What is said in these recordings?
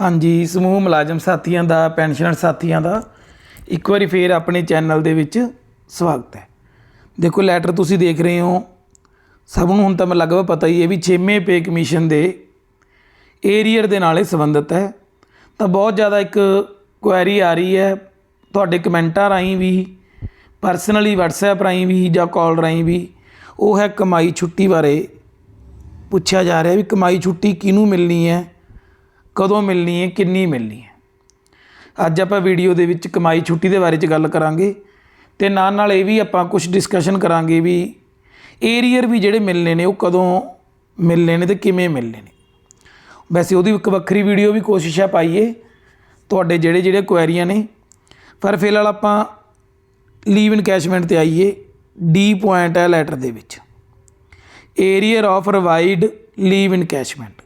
ਹਾਂਜੀ, ਸਮੂਹ ਮੁਲਾਜ਼ਮ ਸਾਥੀਆਂ ਦਾ, ਪੈਨਸ਼ਨਰ ਸਾਥੀਆਂ ਦਾ। ਇੱਕ ਵਾਰੀ ਫੇਰ ਆਪਣੇ ਚੈਨਲ ਦੇ ਵਿੱਚ ਸਵਾਗਤ ਹੈ। ਦੇਖੋ, ਲੈਟਰ ਤੁਸੀਂ ਦੇਖ ਰਹੇ ਹੋ। ਸਭ ਨੂੰ ਹੁਣ ਤਾਂ ਮੈਂ ਲਗਭਗ ਪਤਾ ਹੀ ਹੈ ਵੀ 6ਵੇਂ ਪੇ ਕਮਿਸ਼ਨ ਦੇ ਏਰੀਅਰ ਦੇ ਨਾਲ ਇਹ ਸੰਬੰਧਿਤ ਹੈ। ਤਾਂ ਬਹੁਤ ਜ਼ਿਆਦਾ ਇੱਕ ਕੁਐਰੀ ਆ ਰਹੀ ਹੈ। ਤੁਹਾਡੇ ਕਮੈਂਟਾਂ ਰਾਹੀਂ ਵੀ ਪਰਸਨਲੀ WhatsApp ਰਾਹੀਂ ਵੀ ਜਾਂ ਕਾਲ ਰਾਹੀਂ ਵੀ ਉਹ ਹੈ ਕਮਾਈ ਛੁੱਟੀ ਬਾਰੇ ਪੁੱਛਿਆ ਜਾ ਰਿਹਾ ਵੀ ਕਮਾਈ ਛੁੱਟੀ ਕਿਹਨੂੰ ਮਿਲਣੀ ਹੈ। ਕਦੋਂ ਮਿਲਣੀ ਹੈ, ਕਿੰਨੀ ਮਿਲਣੀ ਹੈ। ਅੱਜ ਆਪਾਂ ਵੀਡੀਓ ਦੇ ਵਿੱਚ ਕਮਾਈ ਛੁੱਟੀ ਦੇ ਬਾਰੇ ਚ ਗੱਲ ਕਰਾਂਗੇ ਤੇ ਨਾਲ ਨਾਲ ਇਹ ਵੀ ਆਪਾਂ ਕੁਝ ਡਿਸਕਸ਼ਨ ਕਰਾਂਗੇ ਵੀ ਏਰੀਅਰ ਵੀ ਜਿਹੜੇ ਮਿਲਨੇ ਨੇ, ਉਹ ਕਦੋਂ ਮਿਲਨੇ ਨੇ ਤੇ ਕਿਵੇਂ ਮਿਲਨੇ ਨੇ। ਵੈਸੇ ਉਹਦੀ ਇੱਕ ਵੱਖਰੀ ਵੀਡੀਓ ਵੀ ਕੋਸ਼ਿਸ਼ ਹੈ ਪਾਈਏ, ਤੁਹਾਡੇ ਜਿਹੜੇ ਜਿਹੜੇ ਕੁਐਰੀਆਂ ਨੇ। ਪਰ ਫਿਲਹਾਲ ਆਪਾਂ ਲੀਵ ਇਨਕੈਸ਼ਮੈਂਟ ਤੇ ਆਈਏ ਡੀ ਪੁਆਇੰਟ ਹੈ ਲੈਟਰ ਦੇ ਵਿੱਚ। Arrear of revised leave encashment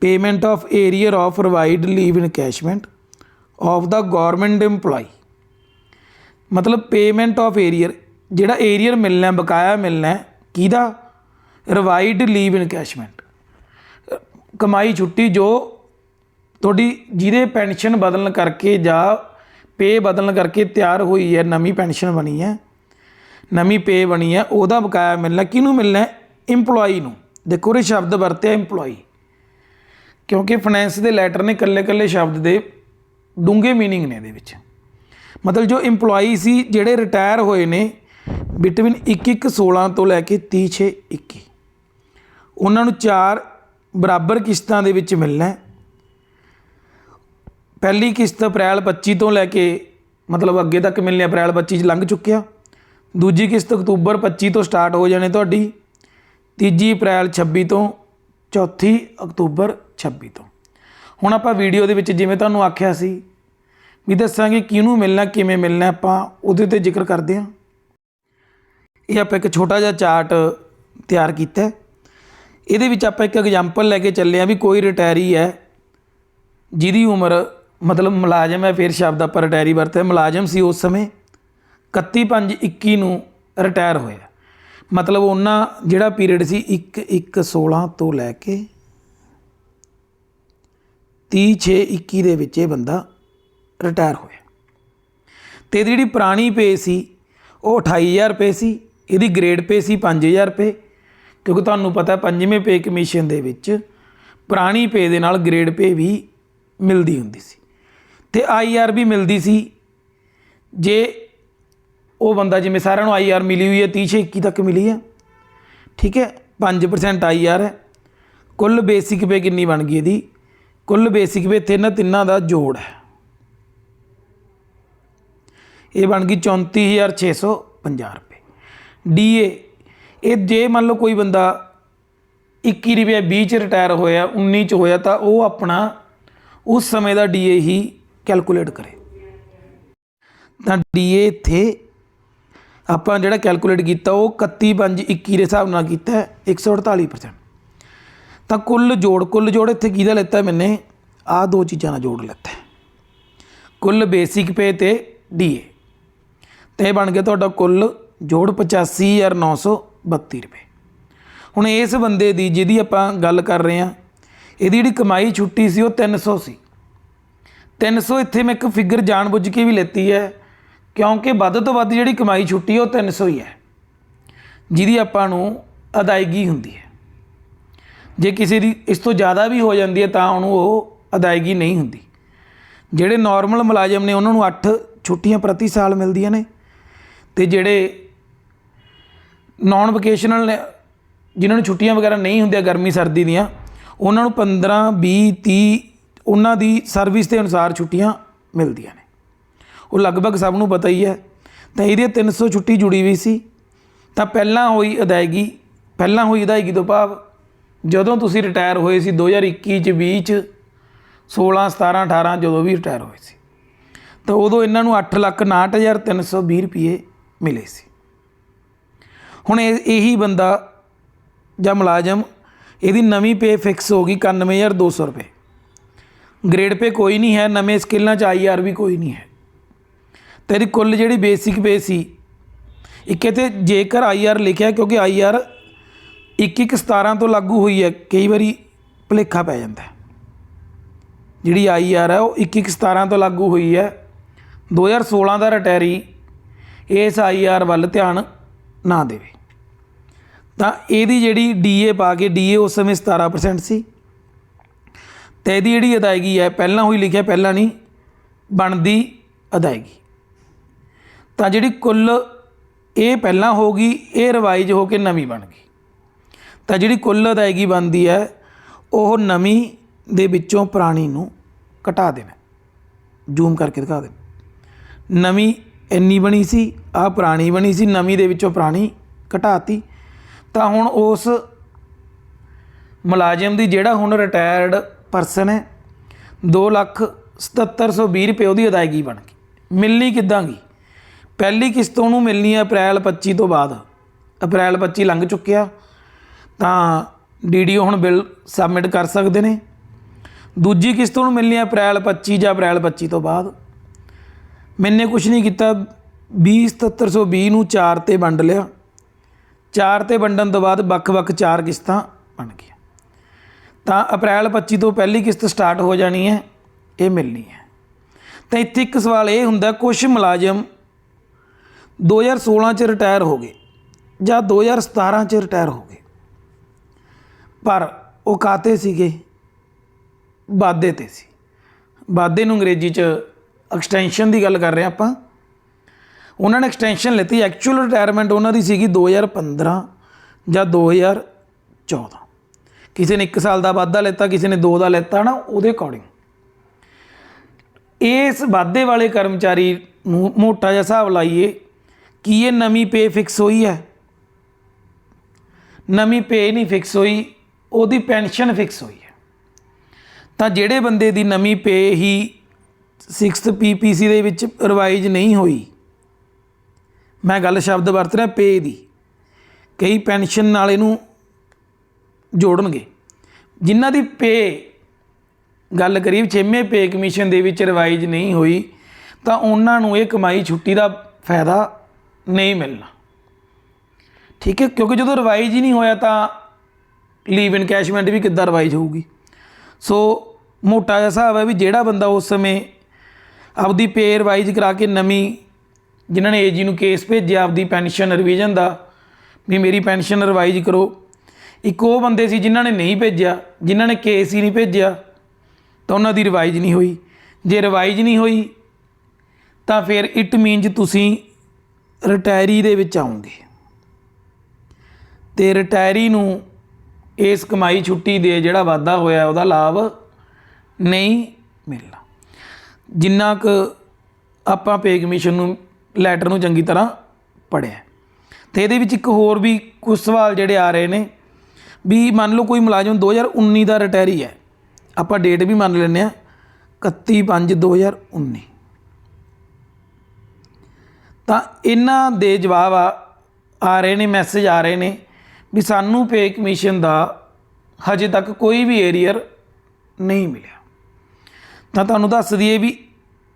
payment of arrear of revised leave encashment of the government EMPLOYE ਮਤਲਬ ਪੇਮੈਂਟ ਆਫ ਏਰੀਅਰ ਜਿਹੜਾ ਏਰੀਅਰ ਮਿਲਣਾ ਬਕਾਇਆ ਮਿਲਣਾ ਕਿਹਦਾ? ਰਿਵਾਈਡ ਲੀਵ ਇਨਕੈਸ਼ਮੈਂਟ ਕਮਾਈ ਛੁੱਟੀ ਜੋ ਤੁਹਾਡੀ ਜਿਹਦੇ ਪੈਨਸ਼ਨ ਬਦਲਣ ਕਰਕੇ ਜਾਂ ਪੇ ਬਦਲਣ ਕਰਕੇ ਤਿਆਰ ਹੋਈ ਹੈ, ਨਵੀਂ ਪੈਨਸ਼ਨ ਬਣੀ ਹੈ, ਨਵੀਂ ਪੇ ਬਣੀ ਹੈ, ਉਹਦਾ ਬਕਾਇਆ ਮਿਲਣਾ ਕਿਹਨੂੰ ਮਿਲਣਾ ਹੈ? ਨੂੰ। ਦੇਖੋ ਇਹ ਸ਼ਬਦ ਵਰਤਿਆ EMPLOYE ਕਿਉਂਕਿ ਫਾਈਨੈਂਸ ਦੇ ਲੈਟਰ ਨੇ ਕੱਲੇ-ਕੱਲੇ ਸ਼ਬਦ ਦੇ ਡੂੰਘੇ मीनिंग ਨੇ ਇਹਦੇ ਵਿੱਚ ਮਤਲਬ ਜੋ EMPLOYE ਸੀ ਜਿਹੜੇ ਰਿਟਾਇਰ ਹੋਏ ਨੇ ਬਿਟਵੀਨ 2116 ਤੋਂ ਲੈ ਕੇ 3621 ਉਹਨਾਂ ਨੂੰ ਚਾਰ ਬਰਾਬਰ ਕਿਸ਼ਤਾਂ ਦੇ ਵਿੱਚ ਮਿਲਣਾ ਹੈ ਪਹਿਲੀ ਕਿਸ਼ਤ ਅਪ੍ਰੈਲ 25 ਤੋਂ ਲੈ ਕੇ ਮਤਲਬ ਅੱਗੇ ਤੱਕ ਮਿਲਣੀ ਅਪ੍ਰੈਲ 25 ਚ ਲੰਘ ਚੁੱਕਿਆ ਦੂਜੀ ਕਿਸ਼ਤ ਅਕਤੂਬਰ 25 ਤੋਂ ਸਟਾਰਟ ਹੋ ਜਾਣੇ ਤੁਹਾਡੀ ਤੀਜੀ ਅਪ੍ਰੈਲ 26 ਤੋਂ ਚੌਥੀ ਅਕਤੂਬਰ 26 ਤੋਂ। ਹੁਣ ਆਪਾਂ ਵੀਡੀਓ ਦੇ ਵਿੱਚ ਜਿਵੇਂ ਤੁਹਾਨੂੰ ਆਖਿਆ ਸੀ ਵੀ ਦੱਸਾਂਗੇ ਕਿਹਨੂੰ ਮਿਲਣਾ, ਕਿਵੇਂ ਮਿਲਣਾ, ਆਪਾਂ ਉਹਦੇ ਤੇ ਜ਼ਿਕਰ ਕਰਦੇ ਹਾਂ। ਇਹ ਆਪਾਂ ਇੱਕ ਛੋਟਾ ਜਿਹਾ ਚਾਰਟ ਤਿਆਰ ਕੀਤਾ ਹੈ। ਇਹਦੇ ਵਿੱਚ ਆਪਾਂ ਇੱਕ ਐਗਜ਼ਾਮਪਲ ਲੈ ਕੇ ਚੱਲੇ ਆ ਵੀ ਕੋਈ ਰਿਟਾਇਰੀ ਹੈ ਜਿਹਦੀ ਉਮਰ, ਮਤਲਬ ਮੁਲਾਜ਼ਮ ਹੈ, ਫਿਰ ਸ਼ਬਦ ਆਪਾਂ ਰਿਟਾਇਰੀ ਵਰਤਿਆ ਮੁਲਾਜ਼ਮ ਸੀ ਉਸ ਸਮੇਂ 31/5/21 ਨੂੰ ਰਿਟਾਇਰ ਹੋਇਆ। ਮਤਲਬ ਉਹਨਾਂ ਜਿਹੜਾ ਪੀਰੀਅਡ ਸੀ 1/1/16 ਤੋਂ ਲੈ ਕੇ 30/6/21 ਦੇ ਵਿੱਚ ਇਹ ਬੰਦਾ ਰਿਟਾਇਰ ਹੋਇਆ। ਤੇ ਇਹਦੀ ਜਿਹੜੀ ਪੁਰਾਣੀ ਪੇ ਸੀ, ਉਹ 28000 ਰੁਪਏ ਸੀ, ਇਹਦੀ ਗ੍ਰੇਡ ਪੇ ਸੀ 5000 ਰੁਪਏ, ਕਿਉਂਕਿ ਤੁਹਾਨੂੰ ਪਤਾ ਪੰਜਵੇਂ ਪੇ ਕਮਿਸ਼ਨ ਦੇ ਵਿੱਚ ਪੁਰਾਣੀ ਪੇ ਦੇ ਨਾਲ ਗ੍ਰੇਡ ਪੇ ਵੀ ਮਿਲਦੀ ਹੁੰਦੀ ਸੀ। ਤੇ ਆਈਆਰ ਵੀ ਮਿਲਦੀ ਸੀ। ਜੇ ਉਹ ਬੰਦਾ, ਜਿਵੇਂ ਸਾਰਿਆਂ ਨੂੰ ਆਈਆਰ ਮਿਲੀ ਹੋਈ ਹੈ 30 ਛੇ 21 ਤੱਕ ਮਿਲੀ ਹੈ, ਠੀਕ ਹੈ 5% ਆਈਆਰ ਹੈ। ਕੁੱਲ ਬੇਸਿਕ ਪੇ ਕਿੰਨੀ ਬਣ ਗਈ ਇਹਦੀ? ਕੁੱਲ ਬੇਸਿਕ ਪੇ ਇੱਥੇ ਇਹਨਾਂ ਤਿੰਨਾਂ ਦਾ ਜੋੜ ਹੈ। ਇਹ ਬਣ ਗਈ 34650 ਰੁਪਏ। ਡੀਏ ਇਹ ਜੇ ਮੰਨ ਲਓ ਕੋਈ ਬੰਦਾ 21 ਰੁਪਏ 20 ਚ ਰਿਟਾਇਰ ਹੋਇਆ 19 ਚ ਹੋਇਆ, ਤਾਂ ਉਹ ਆਪਣਾ ਉਸ ਸਮੇਂ ਦਾ ਡੀਏ ਹੀ ਕੈਲਕੂਲੇਟ ਕਰੇ। ਤਾਂ ਡੀਏ ਇੱਥੇ ਆਪਾਂ ਜਿਹੜਾ ਕੈਲਕੂਲੇਟ ਕੀਤਾ, ਉਹ 31/5/21 ਦੇ ਹਿਸਾਬ ਨਾਲ ਕੀਤਾ ਹੈ 148% ਤਾਂ ਕੁੱਲ ਜੋੜ ਕੁੱਲ ਜੋੜ ਇੱਥੇ ਕਿਹਦਾ ਲੈਤਾ ਮੈਨੇ? ਆਹ ਦੋ ਚੀਜ਼ਾਂ ਦਾ ਜੋੜ ਲੈਤਾ। ਕੁੱਲ ਬੇਸਿਕ ਪੇ ਤੇ ਡੀਏ ਤੇ ਇਹ ਬਣ ਗਿਆ ਤੁਹਾਡਾ ਕੁੱਲ ਜੋੜ 85932 ਰੁਪਏ। ਹੁਣ ਇਸ ਬੰਦੇ ਦੀ ਜਿਹਦੀ ਆਪਾਂ ਗੱਲ ਕਰ ਰਹੇ ਹਾਂ, ਇਹਦੀ ਜਿਹੜੀ ਕਮਾਈ ਛੁੱਟੀ ਸੀ ਉਹ 300 ਸੀ 300 ਇੱਥੇ ਮੈਂ ਇੱਕ ਫਿਗਰ ਜਾਣਬੁੱਝ ਕੇ ਵੀ ਲੈਤੀ ਹੈ, ਕਿਉਂਕਿ ਵੱਧ ਤੋਂ ਵੱਧ ਜਿਹੜੀ ਕਮਾਈ ਛੁੱਟੀ ਉਹ 300 ਹੀ ਹੈ, ਜਿਹਦੀ ਆਪਾਂ ਨੂੰ ਅਦਾਇਗੀ ਹੁੰਦੀ ਹੈ। ਜੇ ਕਿਸੇ ਦੀ ਇਸ ਤੋਂ ਜ਼ਿਆਦਾ ਵੀ ਹੋ ਜਾਂਦੀ ਹੈ ਤਾਂ ਉਹਨੂੰ ਉਹ ਅਦਾਇਗੀ ਨਹੀਂ ਹੁੰਦੀ। ਜਿਹੜੇ ਨਾਰਮਲ ਮੁਲਾਜ਼ਮ ਨੇ, ਉਹਨਾਂ ਨੂੰ 8 ਛੁੱਟੀਆਂ ਪ੍ਰਤੀ ਸਾਲ ਮਿਲਦੀਆਂ ਨੇ ਤੇ ਜਿਹੜੇ ਨਾਨ ਵੋਕੇਸ਼ਨਲ ਨੇ, ਜਿਨ੍ਹਾਂ ਨੂੰ ਛੁੱਟੀਆਂ ਵਗੈਰਾ ਨਹੀਂ ਹੁੰਦੀਆਂ ਗਰਮੀ, ਸਰਦੀ ਦੀਆਂ, ਉਹਨਾਂ ਨੂੰ 15 20 30 ਉਹਨਾਂ ਦੀ ਸਰਵਿਸ ਦੇ ਅਨੁਸਾਰ ਛੁੱਟੀਆਂ ਮਿਲਦੀਆਂ ਨੇ। ਉਹ ਲਗਭਗ ਸਭ ਨੂੰ ਪਤਾ ਹੀ ਹੈ। ਤਾਂ ਇਹਦੀ 300 ਛੁੱਟੀ ਜੁੜੀ ਹੋਈ ਸੀ। ਤਾਂ ਪਹਿਲਾਂ ਹੋਈ ਅਦਾਇਗੀ, ਪਹਿਲਾਂ ਹੋਈ ਅਦਾਇਗੀ ਤੋਂ ਭਾਵ ਜਦੋਂ ਤੁਸੀਂ ਰਿਟਾਇਰ ਹੋਏ ਸੀ 2021 ਚ 20 ਚ 16 17 18 ਜਦੋਂ ਵੀ ਰਿਟਾਇਰ ਹੋਏ ਸੀ। ਤਾਂ ਉਦੋਂ ਇਹਨਾਂ ਨੂੰ 8,59,320 ਰੁਪਏ ਮਿਲੇ ਸੀ। ਹੁਣ ਇਹ ਇਹੀ ਬੰਦਾ ਜਾਂ ਮੁਲਾਜ਼ਮ ਇਹਦੀ ਨਵੀਂ ਪੇ ਫਿਕਸ ਹੋ ਗਈ 91200 ਰੁਪਏ। ਗ੍ਰੇਡ ਪੇ ਕੋਈ ਨਹੀਂ ਹੈ ਨਵੇਂ ਸਕਿੱਲਾਂ ਚ ਆਈਆਰ ਵੀ ਕੋਈ ਨਹੀਂ ਹੈ। ਤੇ ਇਹਦੀ ਕੁੱਲ ਜਿਹੜੀ ਬੇਸਿਕ ਪੇ ਸੀ ਇੱਕ ਇੱਥੇ ਜੇਕਰ ਆਈਆਰ ਲਿਖਿਆ ਕਿਉਂਕਿ ਆਈਆਰ 21 17 ਤੋਂ ਲਾਗੂ ਹੋਈ ਹੈ, ਕਈ ਵਾਰੀ ਭੁਲੇਖਾ ਪੈ ਜਾਂਦਾ ਹੈ। ਜਿਹੜੀ ਆਈਆਰ ਹੈ, ਉਹ 21 17 ਤੋਂ ਲਾਗੂ ਹੋਈ ਹੈ। 2016 ਦਾ ਰਿਟਾਇਰੀ ਇਸ ਆਈਆਰ ਵੱਲ ਧਿਆਨ ਨਾ ਦੇਵੇ। ਤਾਂ ਇਹਦੀ ਜਿਹੜੀ ਡੀਏ ਪਾ ਕੇ ਡੀਏ ਉਸ ਸਮੇਂ 17% ਸੀ। ਤੇ ਇਹਦੀ ਜਿਹੜੀ ਅਦਾਇਗੀ ਹੈ, ਪਹਿਲਾਂ ਹੋਈ ਲਿਖਿਆ, ਪਹਿਲਾਂ ਨਹੀਂ, ਬਣਦੀ ਅਦਾਇਗੀ। ਤਾਂ ਜਿਹੜੀ ਕੁੱਲ ਇਹ ਪਹਿਲਾਂ ਹੋ ਗਈ, ਇਹ ਰਿਵਾਈਜ਼ ਹੋ ਕੇ ਨਵੀਂ ਬਣ ਗਈ। ਤਾਂ ਜਿਹੜੀ ਕੁੱਲ ਅਦਾਇਗੀ ਬਣਦੀ ਹੈ, ਉਹ ਨਵੀਂ ਦੇ ਵਿੱਚੋਂ ਪੁਰਾਣੀ ਨੂੰ ਘਟਾ ਦੇਣਾ। ਜ਼ੂਮ ਕਰਕੇ ਦਿਖਾ ਦੇਣਾ ਨਵੀਂ ਇੰਨੀ ਬਣੀ ਸੀ ਆ ਪੁਰਾਣੀ ਬਣੀ ਸੀ, ਨਵੀਂ ਦੇ ਵਿੱਚੋਂ ਪੁਰਾਣੀ ਘਟਾਤੀ। ਤਾਂ ਹੁਣ ਉਸ ਮੁਲਾਜ਼ਮ ਦੀ ਜਿਹੜਾ ਹੁਣ ਰਿਟਾਇਰਡ ਪਰਸਨ ਹੈ 2 ਲੱਖ 7720 ਰੁਪਏ ਉਹਦੀ ਅਦਾਇਗੀ ਬਣ ਗਈ। ਮਿਲਣੀ ਕਿੱਦਾਂ ਗਈ? ਪਹਿਲੀ ਕਿਸ਼ਤ ਉਹਨੂੰ ਮਿਲਣੀ ਹੈ ਅਪ੍ਰੈਲ 25 ਤੋਂ ਬਾਅਦ। ਅਪ੍ਰੈਲ 25 ਲੰਘ ਚੁੱਕਿਆ। ਤਾਂ ਡੀਡੀਓ ਹੁਣ ਬਿੱਲ ਸਬਮਿਟ ਕਰ ਸਕਦੇ ਨੇ। ਦੂਜੀ ਕਿਸ਼ਤ ਉਹਨੂੰ ਮਿਲਣੀ ਹੈ ਅਪ੍ਰੈਲ 25 ਜਾਂ ਅਪ੍ਰੈਲ 25 ਤੋਂ ਬਾਅਦ। ਮੈਨੇ ਕੁਝ ਨਹੀਂ ਕੀਤਾ 27720 ਨੂੰ 4 ਤੇ ਵੰਡ ਲਿਆ। 4 ਤੇ ਵੰਡਣ ਤੋਂ ਬਾਅਦ ਵੱਖ-ਵੱਖ 4 ਕਿਸ਼ਤਾਂ ਬਣ ਗਈਆਂ। ਤਾਂ ਅਪ੍ਰੈਲ 25 ਤੋਂ ਪਹਿਲੀ ਕਿਸ਼ਤ ਸਟਾਰਟ ਹੋ ਜਾਣੀ ਹੈ, ਇਹ ਮਿਲਣੀ ਹੈ। ਤਾਂ ਇੱਥੇ ਇੱਕ ਸਵਾਲ ਇਹ ਹੁੰਦਾ ਕੁਝ ਮੁਲਾਜ਼ਮ 2016 ਚ ਰਿਟਾਇਰ ਹੋ ਗਏ ਜਾਂ 2017 ਚ ਰਿਟਾਇਰ ਹੋ ਗਏ? ਪਰ ਉਹ ਕਾਤੇ ਸੀਗੇ? ਵਾਧੇ ਤੇ ਸੀ। ਵਾਧੇ ਨੂੰ ਅੰਗਰੇਜ਼ੀ ਚ ਐਕਸਟੈਂਸ਼ਨ ਦੀ ਗੱਲ ਕਰ ਰਹੇ ਹਾਂ ਆਪਾਂ। ਉਹਨਾਂ ਨੇ ਐਕਸਟੈਂਸ਼ਨ ਲਿੱਤੀ ਐਕਚੁਅਲ ਰਿਟਾਇਰਮੈਂਟ ਉਹਨਾਂ ਦੀ ਸੀਗੀ 2015 ਜਾਂ 2014 ਕਿਸੇ ਨੇ 1 ਸਾਲ ਦਾ ਵਾਧਾ ਲਿੱਤਾ, ਕਿਸੇ ਨੇ 2 ਦਾ ਲਿੱਤਾ ਨਾ ਉਹਦੇ ਅਕੋਰਡਿੰਗ ਇਸ ਵਾਧੇ ਵਾਲੇ ਕਰਮਚਾਰੀ ਨੂੰ ਮੋਟਾ ਜਿਹਾ ਹਿਸਾਬ ਲਾਈਏ, ਕੀ ਇਹ ਨਵੀਂ ਪੇ ਫਿਕਸ ਹੋਈ ਹੈ? ਨਵੀਂ ਪੇ ਨਹੀਂ ਫਿਕਸ ਹੋਈ। ਉਹਦੀ ਪੈਨਸ਼ਨ ਫਿਕਸ ਹੋਈ ਹੈ। ਤਾਂ ਜਿਹੜੇ ਬੰਦੇ ਦੀ ਨਵੀਂ ਪੇ ਹੀ 6th ਪੀਪੀਸੀ ਦੇ ਵਿੱਚ ਰਿਵਾਈਜ਼ ਨਹੀਂ ਹੋਈ, ਮੈਂ ਗੱਲ ਸ਼ਬਦ ਵਰਤ ਰਿਹਾ ਪੇ ਦੀ, ਕਈ ਪੈਨਸ਼ਨ ਨਾਲ ਇਹਨੂੰ ਜੋੜਨਗੇ। ਜਿਨ੍ਹਾਂ ਦੀ ਪੇ, ਗੱਲ ਕਰੀਬ ਛੇਵੇਂ ਪੇ ਕਮਿਸ਼ਨ ਦੇ ਵਿੱਚ ਰਿਵਾਈਜ਼ ਨਹੀਂ ਹੋਈ, ਤਾਂ ਉਹਨਾਂ ਨੂੰ ਇਹ ਕਮਾਈ ਛੁੱਟੀ ਦਾ ਫਾਇਦਾ ਨਹੀਂ ਮਿਲਣਾ। ਠੀਕ ਹੈ, ਕਿਉਂਕਿ ਜਦੋਂ ਰਿਵਾਈਜ਼ ਹੀ ਨਹੀਂ ਹੋਇਆ ਤਾਂ ਲੀਵ ਇਨਕੈਸ਼ਮੈਂਟ ਵੀ ਕਿੱਦਾਂ ਰਿਵਾਈਜ਼ ਹੋਊਗੀ? ਸੋ ਮੋਟਾ ਜਿਹਾ ਹਿਸਾਬ ਹੈ ਵੀ ਜਿਹੜਾ ਬੰਦਾ ਉਸ ਸਮੇਂ ਆਪਦੀ ਪੇ ਰਿਵਾਈਜ਼ ਕਰਾ ਕੇ ਨਵੀਂ, ਜਿਨ੍ਹਾਂ ਨੇ ਏਜੀ ਨੂੰ ਕੇਸ ਭੇਜਿਆ, ਆਪਦੀ ਪੈਨਸ਼ਨ ਰਿਵੀਜ਼ਨ ਦਾ, ਵੀ ਮੇਰੀ ਪੈਨਸ਼ਨ ਰਿਵਾਈਜ਼ ਕਰੋ। ਇੱਕ ਉਹ ਬੰਦੇ ਸੀ ਜਿਨ੍ਹਾਂ ਨੇ ਨਹੀਂ ਭੇਜਿਆ, ਜਿਨ੍ਹਾਂ ਨੇ ਕੇਸ ਹੀ ਨਹੀਂ ਭੇਜਿਆ, ਤਾਂ ਉਹਨਾਂ ਦੀ ਰਿਵਾਈਜ਼ ਨਹੀਂ ਹੋਈ। ਜੇ ਰਿਵਾਈਜ਼ ਨਹੀਂ ਹੋਈ, ਤਾਂ ਫਿਰ ਇਟ ਮੀਨਸ ਤੁਸੀਂ ਰਿਟਾਇਰੀ ਦੇ ਵਿੱਚ ਆਉਂਗੇ। ਤੇ ਰਿਟਾਇਰੀ ਨੂੰ ਇਸ ਕਮਾਈ ਛੁੱਟੀ ਦੇ ਜਿਹੜਾ ਵਾਧਾ ਹੋਇਆ ਉਹਦਾ ਲਾਭ ਨਹੀਂ ਮਿਲਣਾ। ਜਿੰਨਾ ਕੁ ਆਪਾਂ ਪੇ ਕਮਿਸ਼ਨ ਨੂੰ ਲੈਟਰ ਨੂੰ ਚੰਗੀ ਤਰ੍ਹਾਂ ਪੜਿਆ ਤੇ ਇਹਦੇ ਵਿੱਚ ਇੱਕ ਹੋਰ ਵੀ ਕੁਝ ਸਵਾਲ ਜਿਹੜੇ ਆ ਰਹੇ ਨੇ ਵੀ ਮੰਨ ਲਓ ਕੋਈ ਮੁਲਾਜ਼ਮ 2019 ਦਾ ਰਿਟਾਇਰੀ ਹੈ। ਆਪਾਂ ਡੇਟ ਵੀ ਮੰਨ ਲੈਂਦੇ ਆ 31 5 2019 ਤਾਂ ਇਹਨਾਂ ਦੇ ਜਵਾਬ ਆ ਆ ਰਹੇ ਨੇ ਮੈਸੇਜ ਆ ਰਹੇ ਨੇ ਵੀ ਸਾਨੂੰ ਪੇ ਕਮਿਸ਼ਨ ਦਾ ਹਜੇ ਤੱਕ ਕੋਈ ਵੀ ਏਰੀਅਰ ਨਹੀਂ ਮਿਲਿਆ। ਤਾਂ ਤੁਹਾਨੂੰ ਦੱਸ ਦਈਏ ਵੀ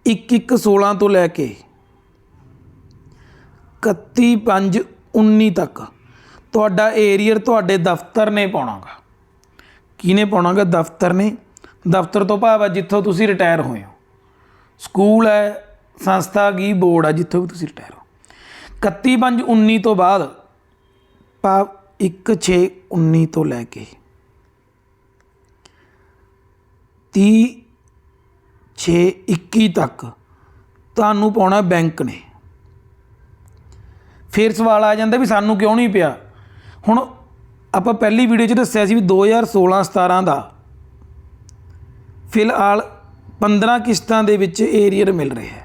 1 1 16 ਤੋਂ ਲੈ ਕੇ 31 5 19 ਤੱਕ ਤੁਹਾਡਾ ਏਰੀਅਰ ਤੁਹਾਡੇ ਦਫ਼ਤਰ ਨੇ ਪਾਉਣਾਗਾ। ਕਿਹਨੇ ਪਾਉਣਾਗਾ? ਦਫ਼ਤਰ ਨੇ। ਦਫ਼ਤਰ ਤੋਂ ਭਾਵ ਹੈ ਜਿੱਥੋਂ ਤੁਸੀਂ ਰਿਟਾਇਰ ਹੋਏ ਹੋ। ਸਕੂਲ ਹੈ, ਸੰਸਥਾ ਗੀ ਬੋਰਡ ਹੈ ਜਿੱਥੋਂ ਵੀ ਤੁਸੀਂ ਰਿਟਾਇਰ ਹੋ। 31 5 19 ਤੋਂ ਬਾਅਦ ਭਾਵ 1 6 19 ਤੋਂ ਲੈ ਕੇ 30 6 21 ਤੱਕ ਤੁਹਾਨੂੰ ਪਾਉਣਾ ਬੈਂਕ ਨੇ। ਫਿਰ ਸਵਾਲ ਆ ਜਾਂਦਾ ਵੀ ਸਾਨੂੰ ਕਿਉਂ ਨਹੀਂ ਪਿਆ? ਹੁਣ ਆਪਾਂ ਪਹਿਲੀ ਵੀਡੀਓ 'ਚ ਦੱਸਿਆ ਸੀ ਵੀ 2016 17 ਦਾ ਫਿਲਹਾਲ 15 ਕਿਸ਼ਤਾਂ ਦੇ ਵਿੱਚ ਏਰੀਅਰ ਮਿਲ ਰਿਹਾ ਹੈ।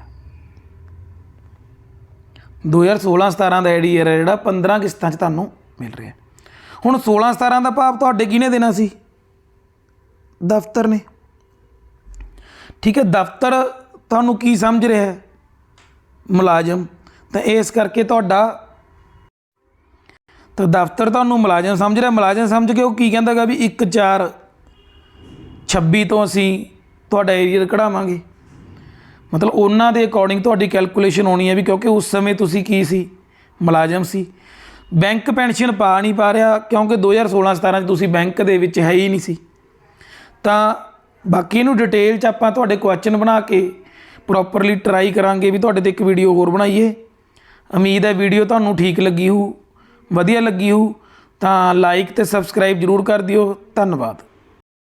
2016 17 ਦਾ ਏਰੀਅਰ ਹੈ ਜਿਹੜਾ 15 ਕਿਸ਼ਤਾਂ 'ਚ ਤੁਹਾਨੂੰ ਮਿਲ ਰਿਹਾ ਹੁਣ 16 17 ਦਾ ਭਾਵ ਤੁਹਾਡੇ ਕਿਹਨੇ ਦੇਣਾ ਸੀ? ਦਫ਼ਤਰ ਨੇ। ਠੀਕ ਹੈ, ਦਫ਼ਤਰ ਤੁਹਾਨੂੰ ਕੀ ਸਮਝ ਰਿਹਾ ਹੈ? ਮੁਲਾਜ਼ਮ। ਤਾਂ ਇਸ ਕਰਕੇ ਤੁਹਾਡਾ ਤਾਂ ਦਫ਼ਤਰ ਤੁਹਾਨੂੰ ਮੁਲਾਜ਼ਮ ਸਮਝ ਰਿਹਾ। ਮੁਲਾਜ਼ਮ ਸਮਝ ਕੇ ਉਹ ਕੀ ਕਹਿੰਦਾਗਾ ਵੀ 1 4 26 ਤੋਂ ਅਸੀਂ ਤੁਹਾਡਾ ਏਰੀਅਰ ਕਢਾਵਾਂਗੇ। ਮਤਲਬ ਉਹਨਾਂ ਦੇ ਅਕੋਰਡਿੰਗ ਤੁਹਾਡੀ ਕੈਲਕੂਲੇਸ਼ਨ ਹੋਣੀ ਹੈ ਵੀ ਕਿਉਂਕਿ ਉਸ ਸਮੇਂ ਤੁਸੀਂ ਕੀ ਸੀ? ਮੁਲਾਜ਼ਮ ਸੀ। ਬੈਂਕ ਪੈਨਸ਼ਨ ਪਾ ਨਹੀਂ ਪਾ ਰਿਹਾ ਕਿਉਂਕਿ 2016 17 ਚ ਤੁਸੀਂ ਬੈਂਕ ਦੇ ਵਿੱਚ ਹੈ ਹੀ ਨਹੀਂ ਸੀ। ਤਾਂ ਬਾਕੀ ਇਹਨੂੰ ਡਿਟੇਲ ਚ ਆਪਾਂ ਤੁਹਾਡੇ ਕੁਐਸਚਨ ਬਣਾ ਕੇ ਪ੍ਰੋਪਰਲੀ ਟਰਾਈ ਕਰਾਂਗੇ ਵੀ ਤੁਹਾਡੇ ਤੇ ਇੱਕ ਵੀਡੀਓ ਹੋਰ ਬਣਾਈਏ। ਉਮੀਦ ਹੈ ਵੀਡੀਓ ਤੁਹਾਨੂੰ ਠੀਕ ਲੱਗੀ ਹੋਊ, ਵਧੀਆ ਲੱਗੀ ਹੋਊ, ਤਾਂ ਲਾਈਕ ਤੇ ਸਬਸਕ੍ਰਾਈਬ ਜਰੂਰ ਕਰ ਦਿਓ। ਧੰਨਵਾਦ।